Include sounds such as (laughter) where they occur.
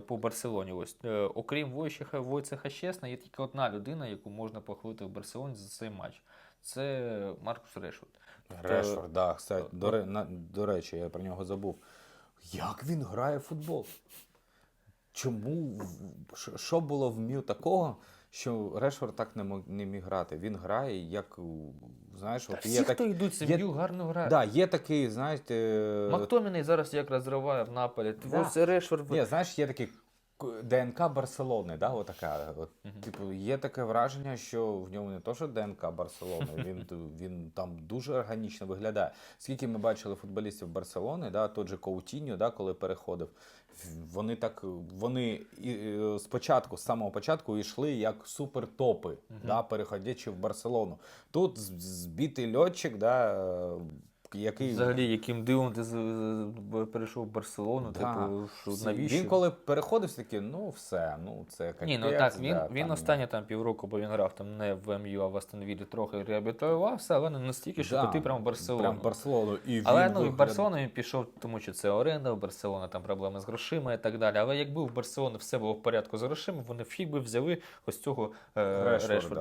по Барселоні. Ось е, окрім Войчеха Войцеха Щесна, є тільки одна людина, яку можна похвалити в Барселоні за цей матч. Це Маркус Решфорд. Решфорд, да, кстати, до, на, до речі, я про нього забув. Як він грає в футбол? Чому? Що було в Мю такого, що Решфорд так не мог не міг грати? Він грає, як знаєш, Та от всі, є хто так, йдуть, сім'ю, гарно грає. да, є такий, знаєте, Мактоміний зараз як розриває в Наполі. Да. Ось Решфорд. Ні, знаєш, є такий ДНК Барселони, да, отака. От, Типу, є таке враження, що в ньому не то, що ДНК Барселони, (laughs) він, він там дуже органічно виглядає. Скільки ми бачили футболістів Барселони, да, той же Коутіньо, да, коли переходив, вони так, вони і, е, спочатку, з самого початку, йшли як супертопи, да, переходячи в Барселону. Тут збитий льотчик, да, який Взагалі, яким дивом ти перейшов в Барселону, Да. типу, що навіщо? Він коли переходив, все таки, ну все, ну це капець. Ні, ну так, він, да, він там, останні там півроку, бо він грав там не в МЮ, а в Астон Віллі, трохи реабілітувався, але не настільки, що да, піти прямо в Барселону. Прям в Барселону. І Але ну, в Барселону він пішов, тому що це оренда, в Барселоні там проблеми з грошима і так далі. Але якби в Барселоні все було в порядку з грошима, вони фіг би взяли ось цього е. Решфорда.